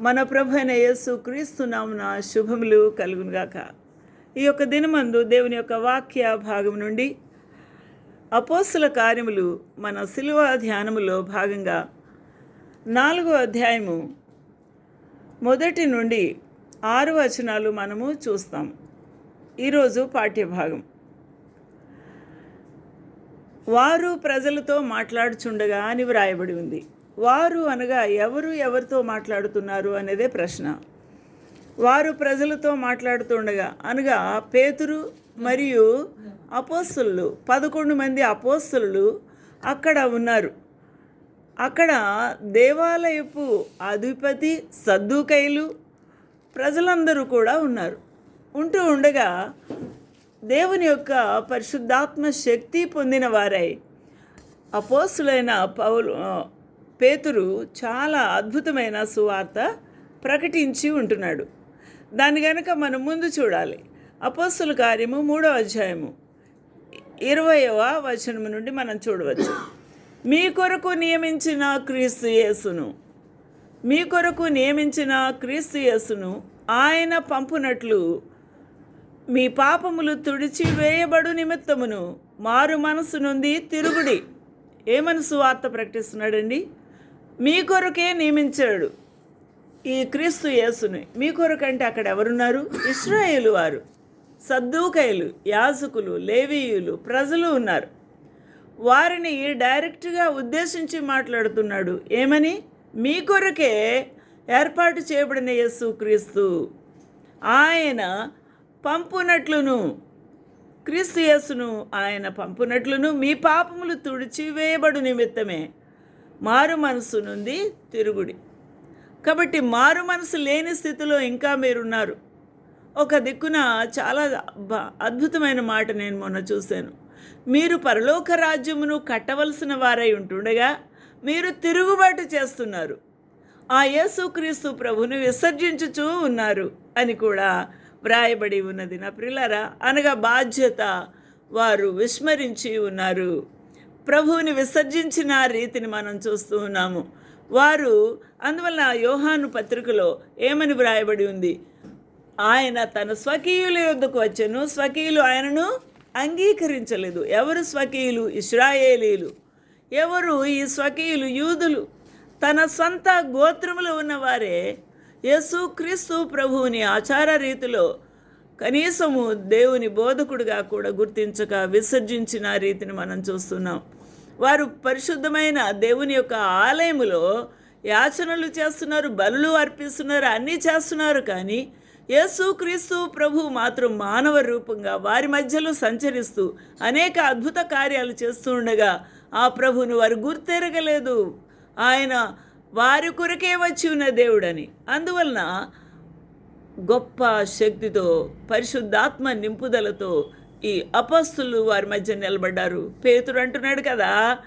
మన ప్రభు అయిన యేసు క్రీస్తునామున శుభములు కలుగునుగాక ఈ యొక్క దినమందు దేవుని యొక్క వాక్య భాగం నుండి అపోస్తుల కార్యములు మన శిలువ ధ్యానములో భాగంగా నాలుగో అధ్యాయము మొదటి నుండి ఆరు వచనాలు మనము చూస్తాం. ఈరోజు పాఠ్యభాగం. వారు ప్రజలతో మాట్లాడుచుండగా అని వ్రాయబడి ఉంది. వారు అనగా ఎవరు ఎవరితో మాట్లాడుతున్నారు అనేదే ప్రశ్న. వారు ప్రజలతో మాట్లాడుతుండగా అనగా పేతురు మరియు అపోస్తులు పదకొండు మంది అపోస్తులు అక్కడ ఉన్నారు. అక్కడ దేవాలయపు అధిపతి సద్దుకైలు ప్రజలందరూ కూడా ఉన్నారు. ఉంటూ ఉండగా దేవుని యొక్క పరిశుద్ధాత్మ శక్తి పొందిన వారై అపోస్తులైన పౌలు పేతురు చాలా అద్భుతమైన సువార్త ప్రకటించి ఉంటున్నాడు. దాని కనుక మనం ముందు చూడాలి. అపోస్తుల కార్యము మూడో అధ్యాయము ఇరవయవ వచనము నుండి మనం చూడవచ్చు. మీ కొరకు నియమించిన క్రీస్తు యేసును మీ కొరకు నియమించిన క్రీస్తు యేసును ఆయన పంపునట్లు మీ పాపములు తుడిచి వేయబడు నిమిత్తమును మారు మనసు నుండి తిరుగుడి. ఏ మనసు వార్త ప్రకటిస్తున్నాడండి? మీ కొరకే నియమించాడు ఈ క్రీస్తు యేసుని. మీ కొరకంటే అక్కడ ఎవరున్నారు? ఇస్రాయేలు వారు. సద్దూకైలు యాజకులు లేవీయులు ప్రజలు ఉన్నారు. వారిని డైరెక్ట్గా ఉద్దేశించి మాట్లాడుతున్నాడు. ఏమని? మీ కొరకే ఏర్పాటు చేయబడిన యేసు క్రీస్తు. ఆయన పంపునట్లును. క్రీస్తు యేసును ఆయన పంపునట్లును. మీ పాపములు తుడిచివేయబడు నిమిత్తమే. మారు మనసు నుండి తిరుగుడి. కాబట్టి మారు మనసు లేని స్థితిలో ఇంకా మీరున్నారు. ఒక దిక్కున చాలా అద్భుతమైన మాట నేను మొన్న చూశాను. మీరు పరలోక రాజ్యమును కట్టవలసిన వారై ఉంటుండగా మీరు తిరుగుబాటు చేస్తున్నారు. ఆ యేసుక్రీస్తు ప్రభుని విసర్జించుచూ ఉన్నారు అని కూడా వ్రాయబడి ఉన్నది నా ప్రిల్లరా అనగా బాధ్యత వారు విస్మరించి ఉన్నారు. ప్రభువుని విసర్జించిన రీతిని మనం చూస్తూ ఉన్నాము. వారు అందువల్ల యోహాను పత్రికలో ఏమని వ్రాయబడి ఉంది? ఆయన తన స్వకీయుల యొద్దకు వచ్చాను స్వకీయులు ఆయనను అంగీకరించలేదు. ఎవరు స్వకీయులు? ఇస్రాయేలీలు ఎవరు ఈ స్వకీయులు? యూదులు. తన సొంత గోత్రములో ఉన్నవారే యేసు క్రీస్తు ప్రభువుని ఆచార రీతిలో కనీసము దేవుని బోధకుడిగా కూడా గుర్తించక విసర్జించిన రీతిని మనం చూస్తున్నాం. వారు పరిశుద్ధమైన దేవుని యొక్క ఆలయములో యాచనలు చేస్తున్నారు బలులు అర్పిస్తున్నారు అన్నీ చేస్తున్నారు కానీ యేసు క్రీస్తు ప్రభు మాత్రం మానవ రూపంగా వారి మధ్యలో సంచరిస్తూ అనేక అద్భుత కార్యాలు చేస్తూ ఉండగా ఆ ప్రభుని వారు గుర్తెరగలేదు. ఆయన వారి కొరకే వచ్చి ఉన్న దేవుడని. అందువలన గొప్ప శక్తితో పరిశుద్ధాత్మ నింపుదలతో ఈ అపస్తులు వారి మధ్య నిలబడ్డారు. పేతురు అంటున్నాడు కదా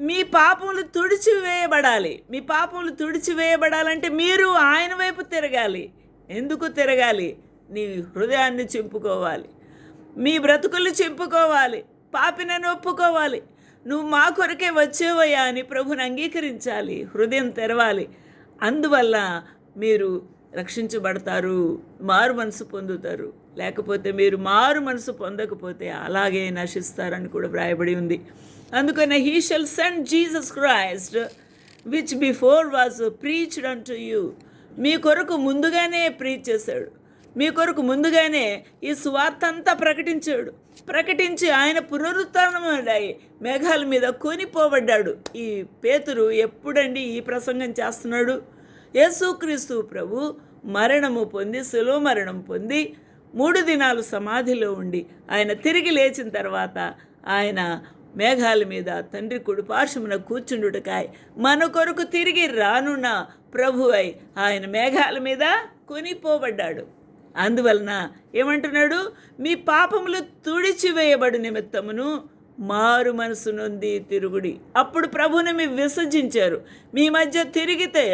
మీ పాపములు తుడిచివేయబడాలి. మీ పాపములు తుడిచివేయబడాలంటే మీరు ఆయన వైపు తిరగాలి. ఎందుకు తిరగాలి? నీ హృదయాన్ని చింపుకోవాలి. మీ బ్రతుకులు చింపుకోవాలి. పాపినను ఒప్పుకోవాలి. నువ్వు మా కొరకే వచ్చేవయ్యా అని ప్రభుని అంగీకరించాలి. హృదయం తెరవాలి. అందువల్ల మీరు రక్షించబడతారు మారు మనసు పొందుతారు. లేకపోతే మీరు మారు మనసు పొందకపోతే అలాగే నశిస్తారని కూడా వ్రాయబడి ఉంది. అందుకనే he shall send Jesus Christ which before was preached unto you మీ కొరకు ముందుగానే ప్రీచ్ చేశాడు. మీ కొరకు ముందుగానే ఈ సువార్త అంతా ప్రకటించాడు. ప్రకటించి ఆయన పునరుత్నమై మేఘాల మీద కొనిపోబడ్డాడు. ఈ పేతురు ఎప్పుడండి ఈ ప్రసంగం చేస్తున్నాడు? యేసుక్రీస్తు ప్రభు మరణము పొంది సులువ మరణం పొంది మూడు దినాలు సమాధిలో ఉండి ఆయన తిరిగి లేచిన తర్వాత ఆయన మేఘాల మీద తండ్రి కుడి పార్శ్వమున కూర్చుండుటకాయ్. మన కొరకు తిరిగి రానున్న ప్రభు అయి ఆయన మేఘాల మీద కొనిపోబడ్డాడు. అందువలన ఏమంటున్నాడు? మీ పాపములు తుడిచివేయబడు నిమిత్తమును మారు మనసు నుండి తిరుగుడి. అప్పుడు ప్రభుని మీ విసర్జించారు. మీ మధ్య తిరిగితే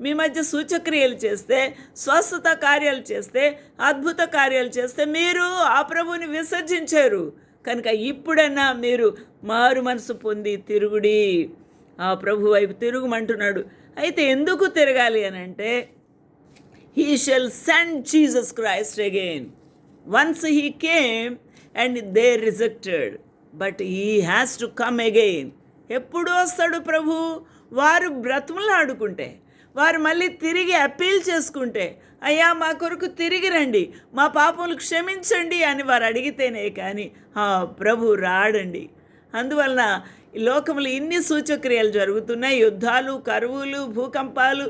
మీ మధ్య సూచక్రియలు చేస్తే స్వస్థత కార్యాలు చేస్తే అద్భుత కార్యాలు చేస్తే మీరు ఆ ప్రభుని విసర్జించారు. కనుక ఇప్పుడన్నా మీరు మారు మనసు పొంది తిరుగుడి. ఆ ప్రభు వైపు తిరుగుమంటున్నాడు. అయితే ఎందుకు తిరగాలి అని అంటే he shall send Jesus Christ again once he came and they rejected but he has to come again. ఎప్పుడు వస్తాడు ప్రభు? వారు బ్రతుములాడుకుంటే వారు మళ్ళీ తిరిగి అప్పీల్ చేసుకుంటే అయ్యా మా కొరకు తిరిగి రండి మా పాపములు క్షమించండి అని వారు అడిగితేనే కానీ హా ప్రభు రాడండి. అందువలన లోకములు లోకంలో ఇన్ని సూచక్రియలు జరుగుతున్నాయి. యుద్ధాలు కరువులు భూకంపాలు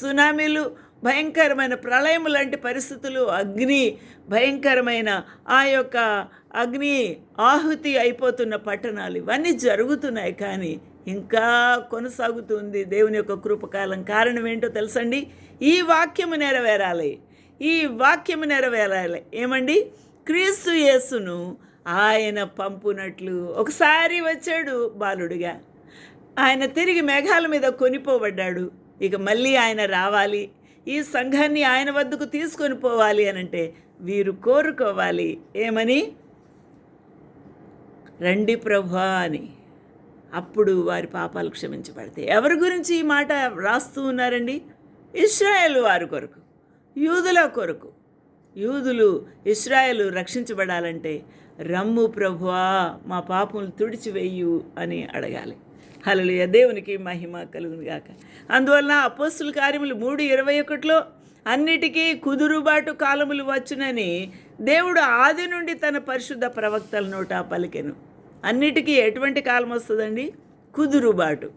సునామీలు భయంకరమైన ప్రళయం లాంటి పరిస్థితులు అగ్ని భయంకరమైన ఆ యొక్క అగ్ని ఆహుతి అయిపోతున్న పట్టణాలు ఇవన్నీ జరుగుతున్నాయి కానీ ఇంకా కొనసాగుతుంది దేవుని యొక్క కృపకాలం కారణం ఏంటో తెలుసండి? ఈ వాక్యము నెరవేరాలి. ఈ వాక్యము నెరవేరాలి. ఏమండి? క్రీస్తు యేసును ఆయన పంపునట్లు. ఒకసారి వచ్చాడు బాలుడిగా. ఆయన తిరిగి మేఘాల మీద కొనిపోబడ్డాడు. ఇక మళ్ళీ ఆయన రావాలి. ఈ సంఘాన్ని ఆయన వద్దకు తీసుకొని పోవాలి అని అంటే వీరు కోరుకోవాలి. ఏమని? రండి ప్రభా అని. అప్పుడు వారి పాపాలు క్షమించబడతాయి. ఎవరి గురించి ఈ మాట రాస్తూ ఉన్నారండి? ఇస్రాయేల్ వారి కొరకు యూదుల కొరకు. యూదులు ఇస్రాయేలు రక్షించబడాలంటే రమ్ము ప్రభువా మా పాపములు తుడిచివేయు అని అడగాలి. హల్లెలూయా. దేవునికి మహిమ కలుగును గాక. అందువలన అపోస్తుల కార్యములు మూడు ఇరవై ఒకటిలో అన్నిటికీ కుదురుబాటు కాలములు వచ్చునని దేవుడు ఆది నుండి తన పరిశుద్ధ ప్రవక్తల నోట పలికెను. అన్నిటికీ ఎటువంటి కాలం వస్తుందండి? కుదురుబాటు.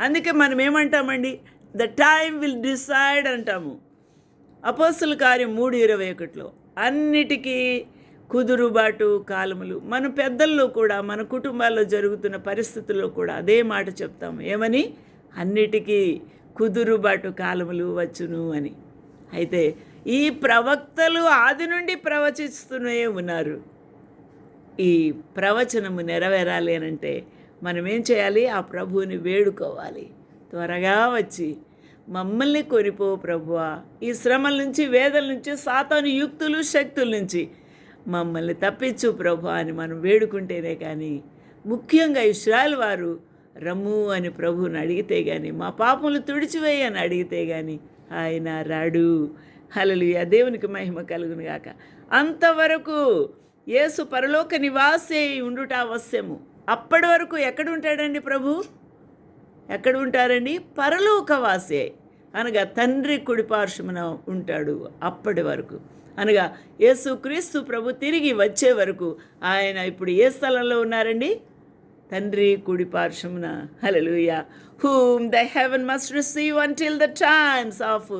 అందుకే మనం ఏమంటామండి? ద టైమ్ విల్ డిసైడ్ అంటాము. అపోస్తుల కార్యం మూడు ఇరవై ఒకటిలో. అన్నిటికీ కుదురుబాటు కాలములు. మన పెద్దల్లో కూడా మన కుటుంబాల్లో జరుగుతున్న పరిస్థితుల్లో కూడా అదే మాట చెప్తాము ఏమని? అన్నిటికీ కుదురుబాటు కాలములు వచ్చును అని. అయితే ఈ ప్రవక్తలు ఆది నుండి ప్రవచిస్తూనే ఉన్నారు. ఈ ప్రవచనము నెరవేరాలి అని అంటే మనం ఏం చేయాలి? ఆ ప్రభువుని వేడుకోవాలి. త్వరగా వచ్చి మమ్మల్ని కొనిపో ప్రభువా. ఈ శ్రమల నుంచి వేదల నుంచి సాతాను యుక్తులు శక్తుల నుంచి మమ్మల్ని తప్పించు ప్రభు అని మనం వేడుకుంటేనే కానీ ముఖ్యంగా ఇస్రాయల్ వారు రమ్ము అని ప్రభువుని అడిగితే కానీ మా పాపములు తుడిచివేయి అని అడిగితే కానీ ఆయన రాడు. హలలుయ దేవునికి మహిమ కలుగును గాక. అంతవరకు యేసు పరలోక నివాసే ఉండుట అవశ్యము అప్పటి వరకు ఎక్కడ ఉంటాడండి ప్రభు? ఎక్కడ ఉంటారండి పరలోకవాసే. అనగా తండ్రి కుడిపార్శ్వమున ఉంటాడు అప్పటి వరకు. అనగా యేసుక్రీస్తు ప్రభు తిరిగి వచ్చే వరకు ఆయన ఇప్పుడు ఏ స్థలంలో ఉన్నారండి? తండ్రి కుడి పార్శ్వమున. Hallelujah whom the heaven must receive until the times of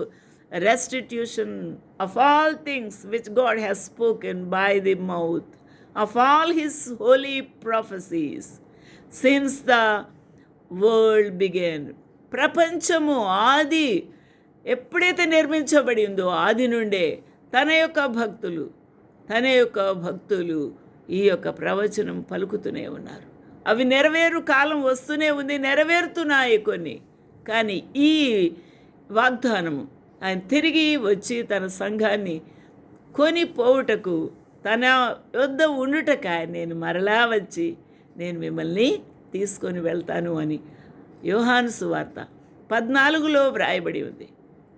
restitution of all things which God has spoken by the mouth of all his holy prophecies since the world began ప్రపంచము ఆది ఎప్పుడైతే నిర్మించబడి ఉందో ఆది నుండే తన యొక్క భక్తులు తన యొక్క భక్తులు ఈ యొక్క ప్రవచనం పలుకుతూనే ఉన్నారు. అవి నెరవేరు కాలం వస్తూనే ఉంది నెరవేరుతున్నాయి కొన్ని. కానీ ఈ వాగ్దానము ఆయన తిరిగి వచ్చి తన సంఘాన్ని కొని పోవుటకు తన యొద్ద ఉండుటక నేను మరలా వచ్చి నేను మిమ్మల్ని తీసుకొని వెళ్తాను అని యోహాను సువార్త పద్నాలుగులో వ్రాయబడి ఉంది.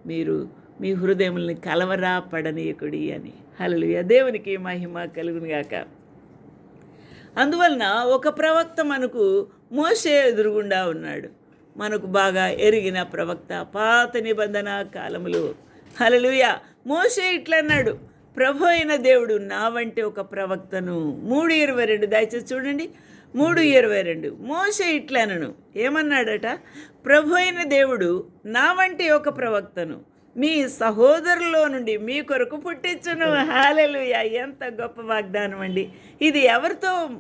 మీరు మీ హృదయముల్ని కలవరా పడనీయకుడి అని. హలలుయ దేవునికి మహిమ కలుగునుగాక అందువలన ఒక ప్రవక్త మనకు మోసే ఎదురుగుండా ఉన్నాడు. మనకు బాగా ఎరిగిన ప్రవక్త పాత నిబంధన కాలములు. హలలుయ మోసే ఇట్లన్నాడు ప్రభు అయిన దేవుడు నా వంటి ఒక ప్రవక్తను మూడు ఇరవై రెండు దయచేసి చూడండి. మూడు ఇరవై రెండు. మోసే ఇట్లనను ఏమన్నాడట? ప్రభు అయిన దేవుడు నా వంటి ఒక ప్రవక్తను మీ సహోదరులో నుండి మీ కొరకు పుట్టించును. హాలెలుయ. ఎంత గొప్ప వాగ్దానం అండి. ఇది ఎవరితో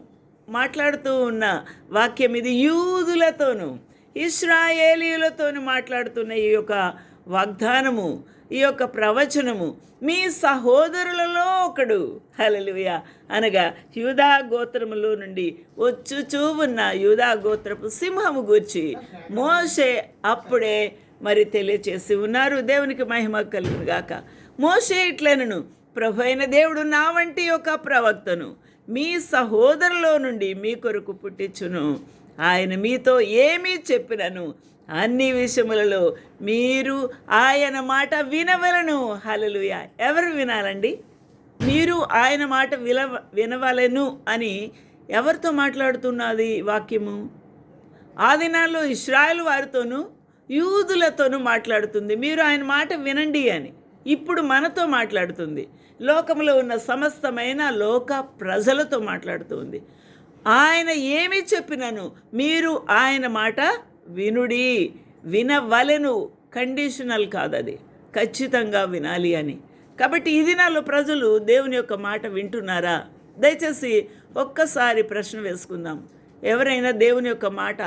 మాట్లాడుతూ ఉన్న వాక్యం? ఇది యూదులతోనూ ఇస్రాయేలీలతోనూ మాట్లాడుతున్న ఈ యొక్క వాగ్దానము ఈ యొక్క ప్రవచనము. మీ సహోదరులలో ఒకడు. హలలుయ. అనగా యూదా గోత్రములో నుండి వచ్చుచూ ఉన్న యూదా గోత్రపు సింహము గూర్చి మోషే అప్పుడే మరి తెలియచేసి ఉన్నారు. దేవునికి మహిమ కలుగును గాక మోషే ఇట్లనను ప్రభు అయిన దేవుడు నా వంటి ఒక ప్రవక్తను మీ సహోదరులో నుండి మీ కొరకు పుట్టించును. ఆయన మీతో ఏమీ చెప్పినను. అన్ని విషయములలో మీరు ఆయన మాట వినవలను. హలలుయ ఎవరు వినాలండి? మీరు ఆయన మాట విల వినవలను అని ఎవరితో మాట్లాడుతున్నది వాక్యము? ఆ దినాల్లో ఇస్రాయల్ వారితోనూ యూదులతోనూ మాట్లాడుతుంది. మీరు ఆయన మాట వినండి అని ఇప్పుడు మనతో మాట్లాడుతుంది. లోకంలో ఉన్న సమస్తమైన లోక ప్రజలతో మాట్లాడుతుంది ఆయన ఏమి చెప్పినను మీరు ఆయన మాట వినుడి. వినవలెను. కండిషనల్ కాదు అది ఖచ్చితంగా వినాలి అని. కాబట్టి ఈ దినాల్లో ప్రజలు దేవుని యొక్క మాట వింటున్నారా? దయచేసి ఒక్కసారి ప్రశ్న వేసుకుందాం. ఎవరైనా దేవుని యొక్క మాట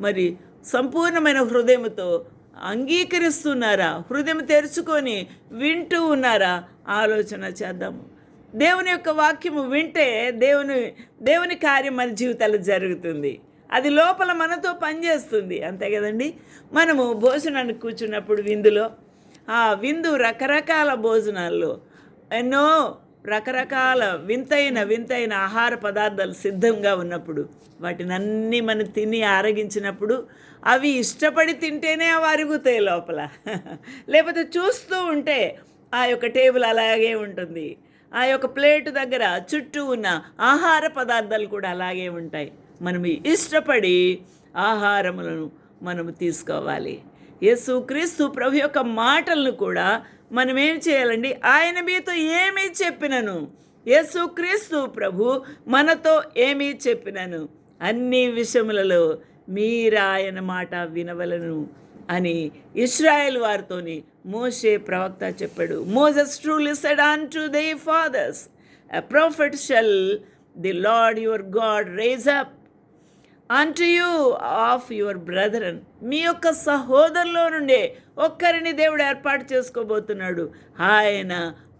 మరి సంపూర్ణమైన హృదయంతో అంగీకరిస్తున్నారా? హృదయం తెరుచుకొని వింటూ ఉన్నారా? ఆలోచన చేద్దాము. దేవుని యొక్క వాక్యము వింటే దేవుని దేవుని కార్యం మన జీవితాలు జరుగుతుంది. అది లోపల మనతో పనిచేస్తుంది. అంతే కదండి? మనము భోజనానికి కూర్చున్నప్పుడు విందులో ఆ విందు రకరకాల భోజనాల్లో ఎన్నో రకరకాల వింతైన వింతైన ఆహార పదార్థాలు సిద్ధంగా ఉన్నప్పుడు వాటిని అన్నీ మనం తిని ఆరగించినప్పుడు అవి ఇష్టపడి తింటేనే అవి అరుగుతాయి లోపల. లేకపోతే చూస్తూ ఉంటే ఆ యొక్క టేబుల్ అలాగే ఉంటుంది. ఆ యొక్క ప్లేటు దగ్గర చుట్టూ ఉన్న ఆహార పదార్థాలు కూడా అలాగే ఉంటాయి. మనం ఇష్టపడి ఆహారములను మనము తీసుకోవాలి. యేసు క్రీస్తు ప్రభు యొక్క మాటలను కూడా మనం ఏం చేయాలండి? ఆయన మీతో ఏమీ చెప్పినను. యేసు క్రీస్తు ప్రభు మనతో ఏమీ చెప్పినను. అన్ని విషయములలో మీరాయన మాట వినవలను అని ఇస్రాయేల్ వారితోని మోషే ప్రవక్త చెప్పాడు. Moses truly said unto the fathers prophet prophet shall the Lord your God raise up. Unto you of your brethren మీ యొక్క సహోదరులో నుండే ఒక్కరిని దేవుడు ఏర్పాటు చేసుకోబోతున్నాడు. ఆయన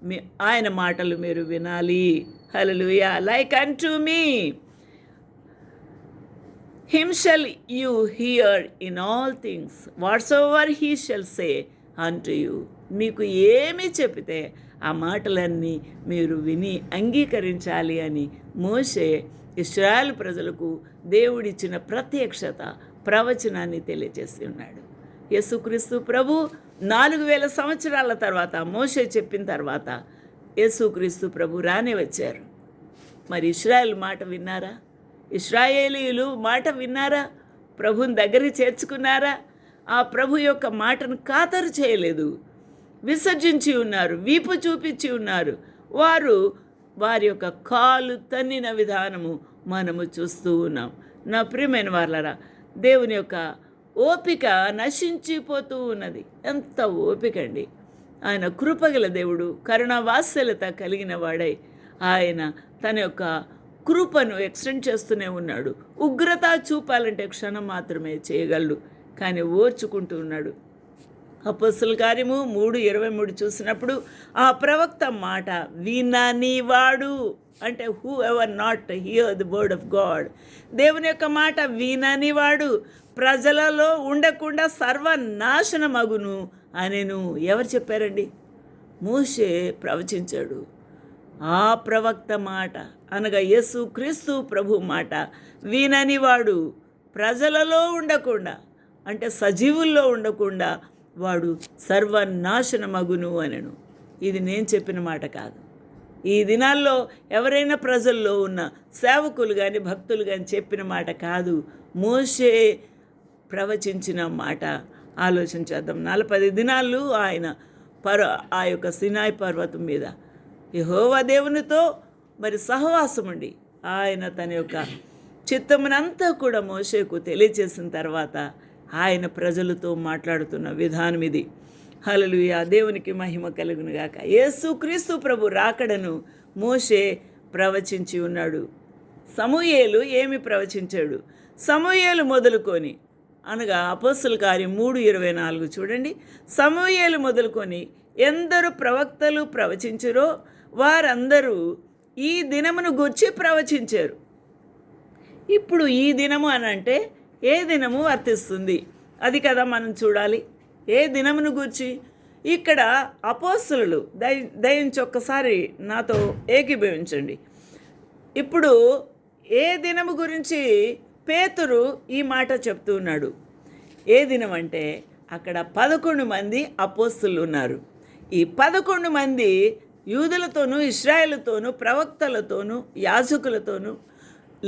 మీ ఆయన మాటలు మీరు వినాలి. Hallelujah like unto me him shall you hear in all things whatsoever he shall say unto you మీకు ఏమి చెప్తే ఆ మాటలన్నీ మీరు విని అంగీకరించాలి అని మోసే ఇస్రాయల్ ప్రజలకు దేవుడిచ్చిన ప్రత్యక్షత ప్రవచనాన్ని తెలియజేసి ఉన్నాడు యేసుక్రీస్తు ప్రభు నాలుగు వేల సంవత్సరాల తర్వాత మోసే చెప్పిన తర్వాత యేసుక్రీస్తు ప్రభు రానే వచ్చారు. మరి ఇస్రాయల్ మాట విన్నారా? ఇస్రాయేలీలు మాట విన్నారా? ప్రభుని దగ్గరికి చేర్చుకున్నారా? ఆ ప్రభు యొక్క మాటను ఖాతరు చేయలేదు. విసర్జించి ఉన్నారు వీపు చూపించి ఉన్నారు. వారు వారి యొక్క కాలు తన్నిన విధానము మనము చూస్తూ ఉన్నాం. నా ప్రియమైన వాళ్ళరా దేవుని యొక్క ఓపిక నశించిపోతూ ఉన్నది. ఎంత ఓపిక అండి. ఆయన కృపగల దేవుడు కరుణావాత్సల్యత కలిగిన వాడై ఆయన తన యొక్క కృపను ఎక్స్టెండ్ చేస్తూనే ఉన్నాడు. ఉగ్రత చూపాలంటే క్షణం మాత్రమే చేయగలడు. కానీ ఓర్చుకుంటూ ఉన్నాడు. అపస్సుల కార్యము మూడు ఇరవై మూడు చూసినప్పుడు ఆ ప్రవక్త మాట వినని వాడు. అంటే whoever not hear the word of God దేవుని యొక్క మాట వినని వాడు. ప్రజలలో ఉండకుండా సర్వనాశనమగును అనేను. ఎవరు చెప్పారండి? మూసే ప్రవచించాడు. ఆ ప్రవక్త మాట అనగా యేసు క్రీస్తు ప్రభు మాట విననివాడు ప్రజలలో ఉండకుండా అంటే సజీవుల్లో ఉండకుండా వాడు సర్వనాశనమగును అనను. ఇది నేను చెప్పిన మాట కాదు. ఈ దినాల్లో ఎవరైనా ప్రజల్లో ఉన్న సేవకులు కానీ భక్తులు కానీ చెప్పిన మాట కాదు. మోసే ప్రవచించిన మాట. ఆలోచన చేద్దాం. నలభై దినాలు ఆయన పర్ ఆ యొక్క సినాయి పర్వతం మీద యహోవా దేవునితో మరి సహవాసం ఉండి ఆయన తన యొక్క చిత్తమునంతా కూడా మోషేకు తెలియచేసిన తర్వాత ఆయన ప్రజలతో మాట్లాడుతున్న విధానం ఇది. హలలుయ దేవునికి మహిమ కలుగునుగాక యేసుక్రీస్తు క్రీస్తు ప్రభు రాకడను మోషే ప్రవచించి ఉన్నాడు. సమూయేలు ఏమి ప్రవచించాడు? సమూయేలు మొదలుకొని అనగా అపస్సుల కార్యం మూడు ఇరవై నాలుగు చూడండి. సమూయేలు మొదలుకొని ఎందరు ప్రవక్తలు ప్రవచించరో వారందరూ ఈ దినమును గుర్చి ప్రవచించారు. ఇప్పుడు ఈ దినము అని అంటే ఏ దినము వర్తిస్తుంది? అది కదా మనం చూడాలి. ఏ దినమును గూర్చి? ఇక్కడ అపోస్తులు దయ దయించి ఒక్కసారి నాతో ఏకీభవించండి. ఇప్పుడు ఏ దినము గురించి పేతురు ఈ మాట చెప్తున్నాడు ఏ దినం అంటే అక్కడ పదకొండు మంది అపోస్తులు ఉన్నారు. ఈ పదకొండు మంది యూదులతోనూ ఇస్రాయేలుతోనూ ప్రవక్తలతోనూ యాజకులతోనూ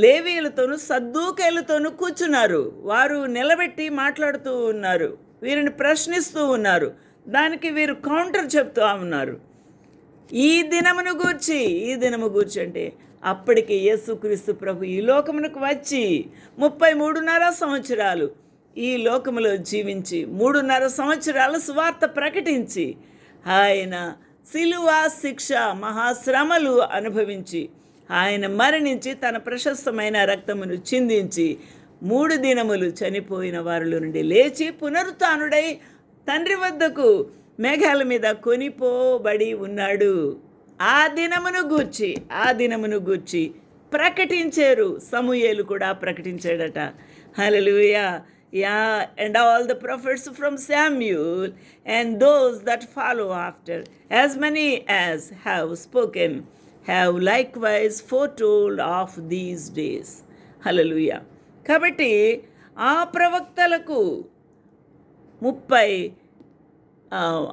లేవీలతోనూ సద్దూకేలతోనూ కూర్చున్నారు. వారు నిలబెట్టి మాట్లాడుతూ ఉన్నారు. వీరిని ప్రశ్నిస్తూ ఉన్నారు. దానికి వీరు కౌంటర్ చెప్తూ ఉన్నారు. ఈ దినమును గూర్చి ఈ దినము గూర్చి అంటే అప్పటికి యేసుక్రీస్తు ప్రభు ఈ లోకమునకు వచ్చి ముప్పై మూడున్నర సంవత్సరాలు ఈ లోకములో జీవించి మూడున్నర సంవత్సరాల సువార్త ప్రకటించి ఆయన శిలువ శిక్ష మహాశ్రమలు అనుభవించి ఆయన మరణించి తన ప్రశస్తమైన రక్తమును చిందించి మూడు దినములు చనిపోయిన వారిలో నుండి లేచి పునరుత్డై తండ్రి వద్దకు మేఘాల మీద కొనిపోబడి ఉన్నాడు. ఆ దినమును గూర్చి ఆ దినమును గూర్చి ప్రకటించారు. సమూయేలు కూడా ప్రకటించాడట. Hallelujah yea and all the prophets from Samuel and those that follow after as many as have spoken. Have likewise foretold of these days hallelujah కాబట్టి ఆ ప్రవక్తలకు ముప్పై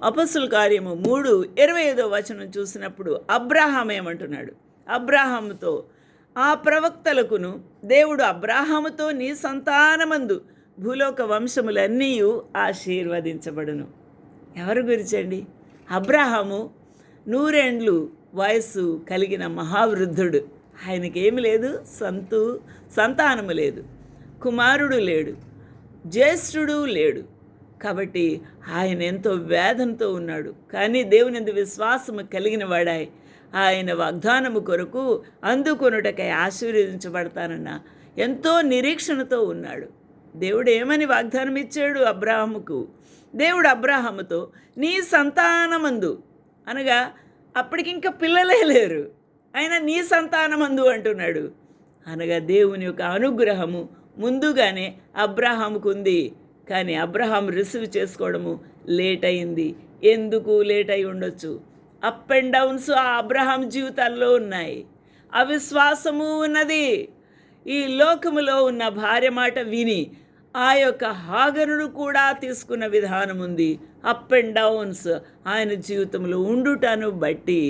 అపస్సుల కార్యము మూడు ఇరవై ఐదో వచనం చూసినప్పుడు అబ్రాహాం ఏమంటున్నాడు? అబ్రాహాముతో ఆ ప్రవక్తలకును దేవుడు అబ్రాహాముతో నీ సంతానమందు భూలోక వంశములన్నీ ఆశీర్వదించబడును. ఎవరి గురించండి? అబ్రాహాము నూరేండ్లు వయస్సు కలిగిన మహావృద్ధుడు. ఆయనకేమి లేదు సంతు సంతానము లేదు. కుమారుడు లేడు జ్యేష్ఠుడు లేడు. కాబట్టి ఆయన ఎంతో వేదనతో ఉన్నాడు. కానీ దేవునిందు విశ్వాసము కలిగిన వాడాయి. ఆయన వాగ్దానము కొరకు అందుకొనుటకై ఆశీర్వదించబడతానన్న ఎంతో నిరీక్షణతో ఉన్నాడు. దేవుడు ఏమని వాగ్దానం ఇచ్చాడు అబ్రాహముకు? దేవుడు అబ్రాహముతో నీ సంతానమందు అనగా అప్పటికి ఇంకా పిల్లలే లేరు. ఆయన నీ సంతానమందు అంటున్నాడు. అనగా దేవుని యొక్క అనుగ్రహము ముందుగానే అబ్రహాముకు ఉంది కానీ అబ్రహాం రిసీవ్ చేసుకోవడము లేట్ అయింది ఎందుకు లేట్ అయి ఉండొచ్చు? అప్ అండ్ డౌన్స్ ఆ అబ్రహాం జీవితాల్లో ఉన్నాయి. అవిశ్వాసము ఉన్నది. ఈ లోకములో ఉన్న భార్య మాట విని ఆ యొక్క హాగరును కూడా తీసుకున్న విధానం ఉంది. అప్ అండ్ డౌన్స్ ఆయన జీవితంలో ఉండుటను బట్టి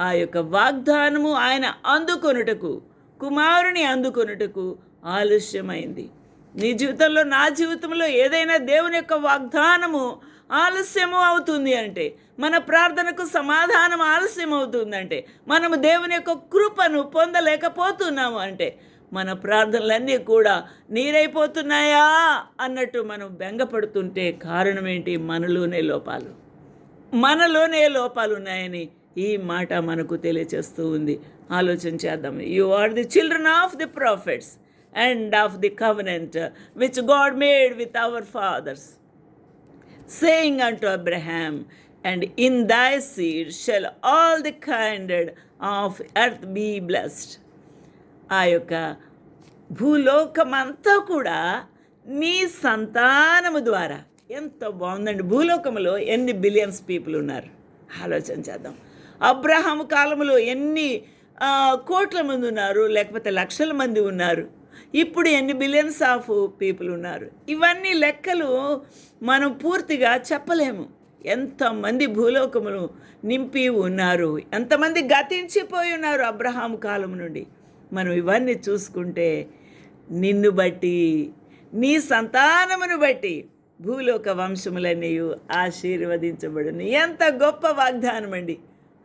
ఆ యొక్క వాగ్దానము ఆయన అందుకొనుటకు కుమారుని అందుకొనుటకు ఆలస్యమైంది. నీ జీవితంలో నా జీవితంలో ఏదైనా దేవుని యొక్క వాగ్దానము ఆలస్యము అవుతుంది అంటే మన ప్రార్థనకు సమాధానం ఆలస్యం అవుతుందంటే మనము దేవుని యొక్క కృపను పొందలేకపోతున్నాము అంటే మన ప్రార్థనలన్నీ కూడా నీరైపోతున్నాయా అన్నట్టు మనం బెంగపడుతుంటే కారణం ఏంటి మనలోనే లోపాలు. మనలోనే లోపాలు ఉన్నాయని ఈ మాట మనకు తెలియచేస్తూ ఉంది. ఆలోచన చేద్దాం. You are the children of the prophets and of the covenant which God made with our fathers saying unto Abraham, and in thy seed shall all the kindreds of earth be blessed ఆ యొక్క భూలోకమంతా కూడా నీ సంతానము ద్వారా. ఎంత బాగుందండి. భూలోకములో ఎన్ని బిలియన్స్ పీపుల్ ఉన్నారు? ఆలోచన చేద్దాం. అబ్రహాము కాలంలో ఎన్ని కోట్ల మంది ఉన్నారు? లేకపోతే లక్షల మంది ఉన్నారు? ఇప్పుడు ఎన్ని బిలియన్స్ ఆఫ్ పీపుల్ ఉన్నారు? ఇవన్నీ లెక్కలు మనం పూర్తిగా చెప్పలేము. ఎంతమంది భూలోకములు నింపి ఉన్నారు? ఎంతమంది గతించిపోయి ఉన్నారు అబ్రహాం కాలం నుండి? మనం ఇవన్నీ చూసుకుంటే నిన్ను బట్టి నీ సంతానమును బట్టి భూలోక వంశములన్నీ ఆశీర్వదించబడును. ఎంత గొప్ప వాగ్దానం అండి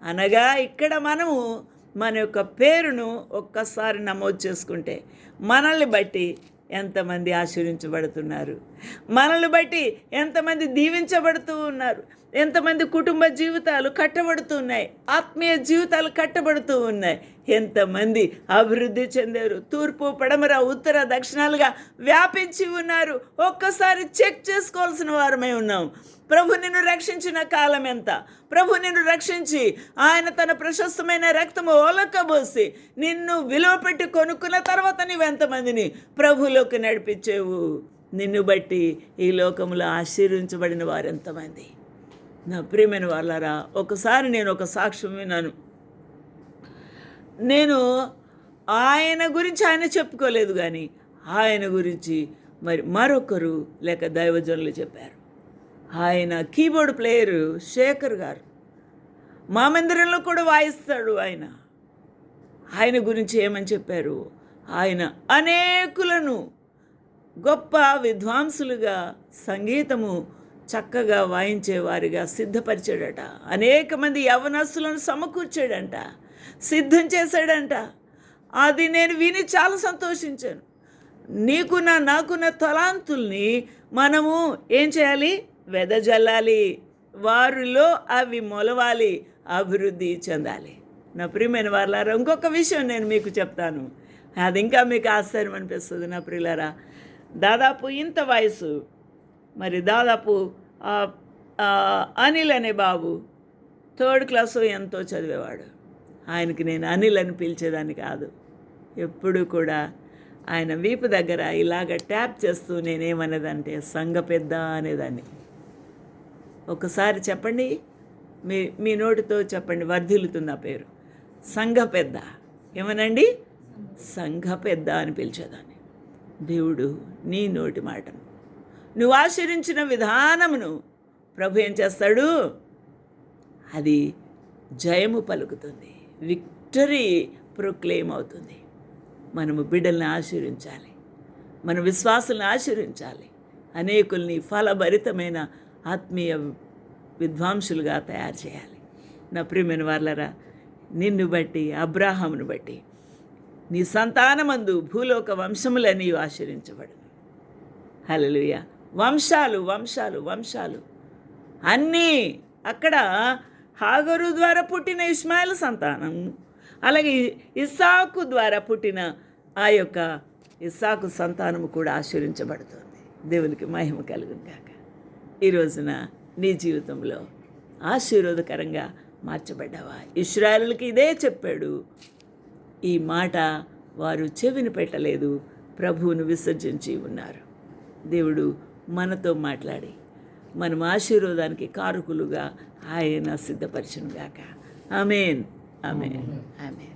అనగా ఇక్కడ మనము మన యొక్క పేరును ఒక్కసారి నమోదు చేసుకుంటే మనల్ని బట్టి ఎంతమంది ఆశీర్వించబడుతున్నారు. మనల్ని బట్టి ఎంతమంది దీవించబడుతూ ఉన్నారు. ఎంతమంది కుటుంబ జీవితాలు కట్టబడుతున్నాయి ఆత్మీయ జీవితాలు కట్టబడుతూ ఉన్నాయి. ఎంతమంది అభివృద్ధి చెందారు? తూర్పు పడమర ఉత్తర దక్షిణాలుగా వ్యాపించి ఉన్నారు. ఒక్కసారి చెక్ చేసుకోవాల్సిన వారమై ఉన్నాం. ప్రభు నిన్ను రక్షించిన కాలం ఎంత? ప్రభు నిన్ను రక్షించి ఆయన తన ప్రశస్తమైన రక్తము ఓలకబోసి నిన్ను విలువ పెట్టి కొనుక్కున్న తర్వాత నువ్వు ఎంతమందిని ప్రభులోకి నడిపించేవు? నిన్ను బట్టి ఈ లోకంలో ఆశీర్వించబడిన వారెంతమంది? నా ప్రియమైన వాళ్ళారా ఒకసారి నేను ఒక సాక్ష్యం విన్నాను. నేను ఆయన గురించి ఆయన చెప్పుకోలేదు కానీ ఆయన గురించి మరి మరొకరు లేక దైవజనులు చెప్పారు. ఆయన కీబోర్డ్ ప్లేయరు శేఖర్ గారు. మా మందిరంలో కూడా వాయిస్తాడు ఆయన. ఆయన గురించి ఏమని చెప్పారు? ఆయన అనేకులను గొప్ప విద్వాంసులుగా సంగీతము చక్కగా వాయించేవారిగా సిద్ధపరిచాడట. అనేక మంది యవనస్సులను సమకూర్చాడంట. సిద్ధం చేశాడంట. అది నేను విని చాలా సంతోషించాను. నీకున్న నాకున్న తలాంతుల్ని మనము ఏం చేయాలి? వెదజల్లాలి. వారిలో అవి మొలవాలి. అభివృద్ధి చెందాలి. నా ప్రియమైన వారులారా ఇంకొక విషయం నేను మీకు చెప్తాను. అది ఇంకా మీకు ఆశ్చర్యం అనిపిస్తుంది నా ప్రియులారా. దాదాపు ఇంత వయసు. మరి దాదాపు అనిల్ అనే బాబు థర్డ్ క్లాస్ ఎంతో చదివేవాడు. ఆయనకి నేను అనిల్ అని పిలిచేదాన్ని కాదు. ఎప్పుడు కూడా ఆయన వీపు దగ్గర ఇలాగ ట్యాప్ చేస్తూ నేనేమనేదంటే సంఘ పెద్ద అనేదాన్ని. ఒకసారి చెప్పండి మీ మీ నోటితో చెప్పండి వర్ధిల్లుతుంది ఆ పేరు. సంఘ పెద్ద. ఏమనండి? సంఘ పెద్ద అని పిలిచేదాన్ని. దేవుడు నీ నోటి మాటను నువ్వు ఆచరించిన విధానమును ప్రభు ఏం చేస్తాడు? అది జయము పలుకుతుంది. విక్టరీ ప్రొక్లెయిమ్ అవుతుంది. మనము బిడ్డల్ని ఆశీర్వించాలి. మన విశ్వాసాలను ఆశీర్వించాలి. అనేకుల్ని ఫలభరితమైన ఆత్మీయ విద్వాంసులుగా తయారు చేయాలి. నా ప్రియమైన వాళ్ళరా నిన్ను బట్టి అబ్రాహామును బట్టి నీ సంతానమందు భూలోక వంశములని ఆశ్రయించబడు హలలుయ వంశాలు వంశాలు వంశాలు. అన్నీ అక్కడ హాగరు ద్వారా పుట్టిన ఇస్మాయిల్ సంతానం. అలాగే ఇస్సాకు ద్వారా పుట్టిన ఆ యొక్క ఇస్సాకు సంతానము కూడా ఆశీర్వించబడుతుంది దేవునికి మహిమ కలుగును కాక ఈ రోజున నీ జీవితంలో ఆశీర్వాదకరంగా మార్చబడ్డావా? ఇస్రాయలులకి ఇదే చెప్పాడు. ఈ మాట వారు చెవిని పెట్టలేదు. ప్రభువును విసర్జించి ఉన్నారు. దేవుడు మనతో మాట్లాడి మనం ఆశీర్వాదానికి కారుకులుగా ఆయన సిద్ధపరచునుగాక ఆమెన్. ఆమెన్. ఆమెన్.